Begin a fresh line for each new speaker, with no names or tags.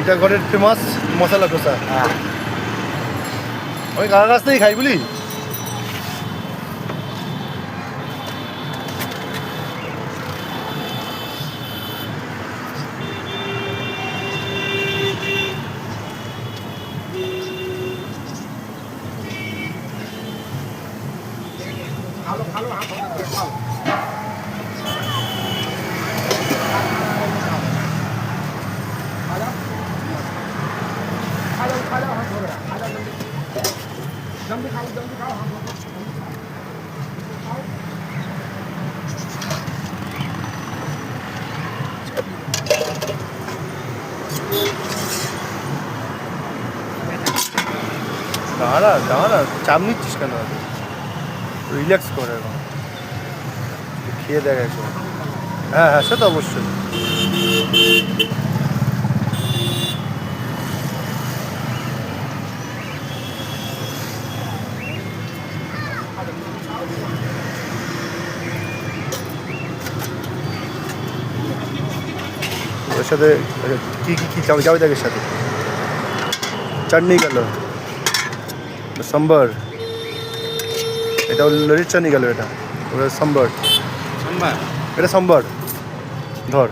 টিটাগড়ের famous মশলা ডোসা
হ্যাঁ।
আমি কার থেকেই খাই বুঝলি দাঁড়া দাঁড়া, চাপ নিচ্ছিস কেন? রিল্যাক্স করে এখন। খেয়ে দেখ একবার হ্যাঁ হ্যাঁ সে তো অবশ্যই। ওর সাথে কী কী কী যাবে দেখের সাথে? চাটনি গেল। সম্বর। এটা লরির চাটনি গেল এটা। ওটা সম্বর।
সম্বর?
এটা সম্বর। ধর।